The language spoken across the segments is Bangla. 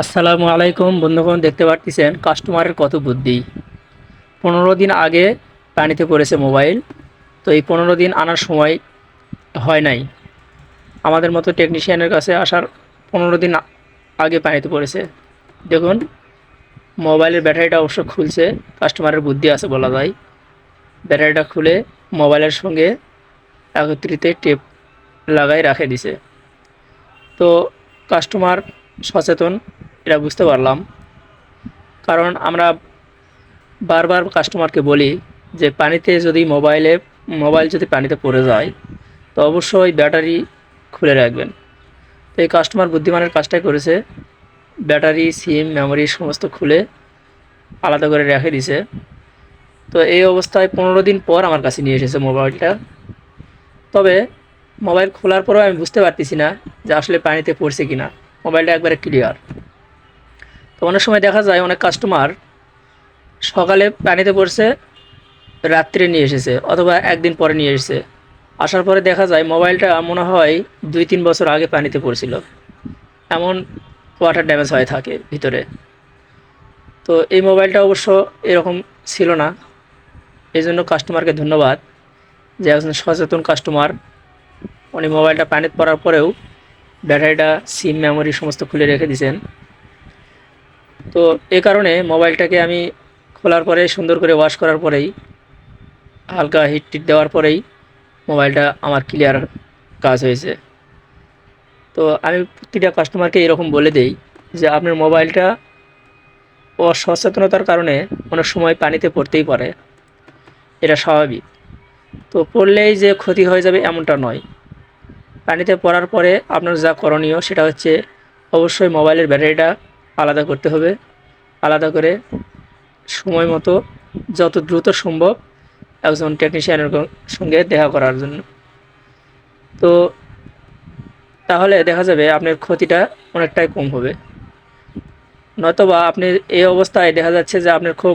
আসসালামু আলাইকুম বন্ধুগণ, দেখতে পাচ্ছেন কাস্টমারের কত বুদ্ধি। পনেরো দিন আগে পানিতে পড়েছে মোবাইল, তো এই পনেরো দিন আনার সময় হয় নাই। আমাদের মতো টেকনিশিয়ানের কাছে আসার পনেরো দিন আগে পানিতে পড়েছে দেখুন, মোবাইলের ব্যাটারিটা অবশ্য খুলছে, কাস্টমারের বুদ্ধি আছে বলা যায়। ব্যাটারিটা খুলে মোবাইলের সঙ্গে একত্রিতে টেপ লাগাই রাখে দিছে। তো কাস্টমার সচেতন এটা বুঝতে পারলাম। কারণ আমরা বারবার কাস্টমারকে বলি যে, পানিতে যদি মোবাইলে মোবাইল যদি পানিতে পড়ে যায়, তো অবশ্যই ব্যাটারি খুলে রাখবেন। তো এই কাস্টমার বুদ্ধিমানের কাজটাই করেছে। ব্যাটারি সিম মেমোরি সমস্ত খুলে আলাদা করে রেখে দিছে। তো এই অবস্থায় পনেরো দিন পর আমার কাছে নিয়ে এসেছে মোবাইলটা তবে মোবাইল খোলার পরেও আমি বুঝতে পারতেছি না যে, আসলে পানিতে পড়ছে কি না মোবাইলটা একবারে ক্লিয়ার তো অনেক সময় দেখা যায় অনেক কাস্টমার সকালে পানিতে পড়ছে, রাত্রে নিয়ে এসেছে অথবা একদিন পরে নিয়ে এসেছে। আসার পরে দেখা যায় মোবাইলটা মনে হয় দুই তিন বছর আগে পানিতে পড়ছিল। এমন ওয়াটার ড্যামেজ হয়ে থাকে ভিতরে। তো এই মোবাইলটা অবশ্য এরকম ছিল না। এই জন্য কাস্টমারকে ধন্যবাদ যে একজন সচেতন কাস্টমার উনি মোবাইলটা পানিতে পড়ার পরেও ব্যাটারিটা সিম মেমোরি সমস্ত খুলে রেখে দিয়েছেন। তো এ কারণে মোবাইলটাকে আমি খোলার পরে, সুন্দর করে ওয়াশ করার পরেই, হালকা হিট টিট দেওয়ার পরেই মোবাইলটা আমার ক্লিয়ার কাজ হয়েছে। তো আমি প্রতিটা কাস্টমারকে এরকম বলে দেই যে, আপনার মোবাইলটা অসচেতনতার কারণে অনেক সময় পানিতে পড়তেই পারে। এটা স্বাভাবিক। তো পড়লেই যে ক্ষতি হয়ে যাবে এমনটা নয়। পানিতে পড়ার পরে আপনার যা করণীয় সেটা হচ্ছে অবশ্যই মোবাইলের ব্যাটারিটা আলাদা করতে হবে। আলাদা করে সময় মতো যত দ্রুত সম্ভব একজন টেকনিশিয়ানের সঙ্গে দেখা করার জন্য। তো তাহলে দেখা যাবে আপনার ক্ষতিটা অনেকটাই কম হবে। নয়তোবা আপনি এই অবস্থায় দেখা যাচ্ছে যে আপনার খুব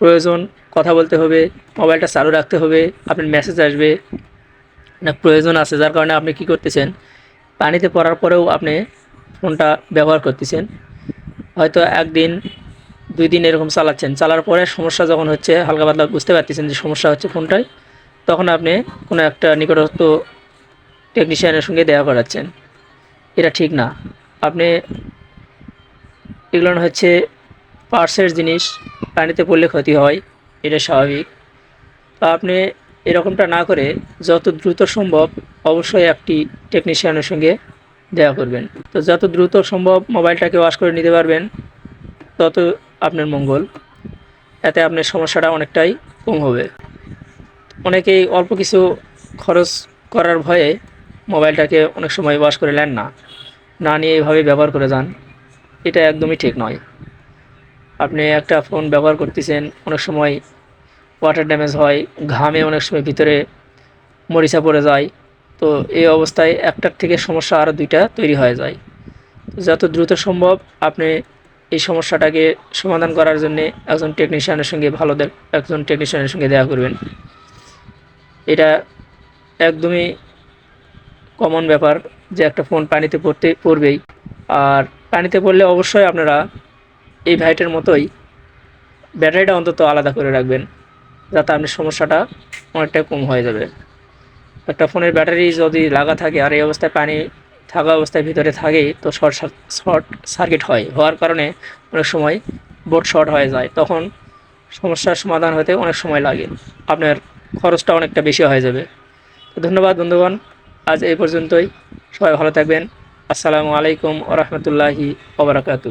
প্রয়োজন কথা বলতে হবে, মোবাইলটা চালু রাখতে হবে, আপনার মেসেজ আসবে, না প্রয়োজন আছে, যার কারণে আপনি কি করতেছেন, পানিতে পড়ার পরেও আপনি ফোনটা ব্যবহার করতেছেন। হয়তো একদিন দুই দিন এরকম চালাচ্ছেন। চালার পরে সমস্যা যখন হচ্ছে, হালকা পাতলা বুঝতে পারতেছেন যে সমস্যা হচ্ছে ফোনটায় তখন আপনি কোনো একটা নিকটস্থ টেকনিশিয়ানের সঙ্গে দেখা করাচ্ছেন। এটা ঠিক না। আপনি এগুলো হচ্ছে পার্সের জিনিস, পানিতে পড়লে ক্ষতি হয়, এটা স্বাভাবিক। তো আপনি এরকমটা না করে যত দ্রুত সম্ভব অবশ্যই একটি টেকনিশিয়ানের সঙ্গে দেখা করবেন। তো যত দ্রুত সম্ভব মোবাইলটাকে ওয়াশ করে নিতে পারবেন, তত আপনার মঙ্গল। এতে আপনার সমস্যাটা অনেকটাই কম হবে। অনেকেই অল্প কিছু খরচ করার ভয়ে মোবাইলটাকে অনেক সময় ওয়াশ করে নেন না। না নিয়ে এইভাবে ব্যবহার করে যান, এটা একদমই ঠিক নয়। আপনি একটা ফোন ব্যবহার করতেছেন, অনেক সময় ওয়াটার ড্যামেজ হয়, ঘামে অনেক সময় ভিতরে মরিচা পড়ে যায় তো এই অবস্থায় একটার থেকে সমস্যা আরও দুইটা তৈরি হয়ে যায়। তো যত দ্রুত সম্ভব আপনি এই সমস্যাটাকে সমাধান করার জন্য একজন টেকনিশিয়ানের সঙ্গে ভালো একজন টেকনিশিয়ানের সঙ্গে দেখা করবেন। এটা একদমই কমন ব্যাপার যে একটা ফোন পানিতে পড়তে, পড়বেই। আর পানিতে পড়লে অবশ্যই আপনারা এই ভাইটের মতোই ব্যাটারিটা অন্তত আলাদা করে রাখবেন, যাতে আপনার সমস্যাটা অনেকটাই কম হয়ে যাবে। একটা ফোনের ব্যাটারি যদি লাগা থাকে আর এই অবস্থায় পানি থাকা অবস্থায় ভিতরে থাকে, তো শর্ট শর্ট সার্কিট হয়। হওয়ার কারণে অনেক সময় বোর্ড শর্ট হয়ে যায়। তখন সমস্যার সমাধান হতে অনেক সময় লাগে। আপনার খরচটা অনেকটা বেশি হয়ে যাবে। তো ধন্যবাদ বন্ধুগণ। আজ এই পর্যন্তই। সবাই ভালো থাকবেন। আসসালামু আলাইকুম ওরহমতুল্লাহি ওবরাকাতু